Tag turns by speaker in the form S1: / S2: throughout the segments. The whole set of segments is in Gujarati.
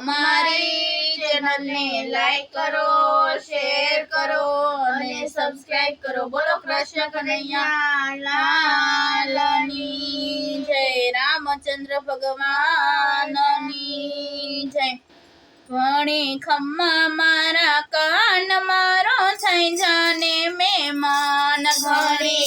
S1: અમારી ચેનલને લાઈક કરો શેર કરો અને સબસ્ક્રાઇબ કરો. બોલો કૃષ્ણ કનૈયા જય, રામચંદ્ર ભગવાનની જય. વણી ખમ્મા મારા કાન, મારો થઈ જાને મેમાન. ઘણી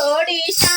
S1: 隔离下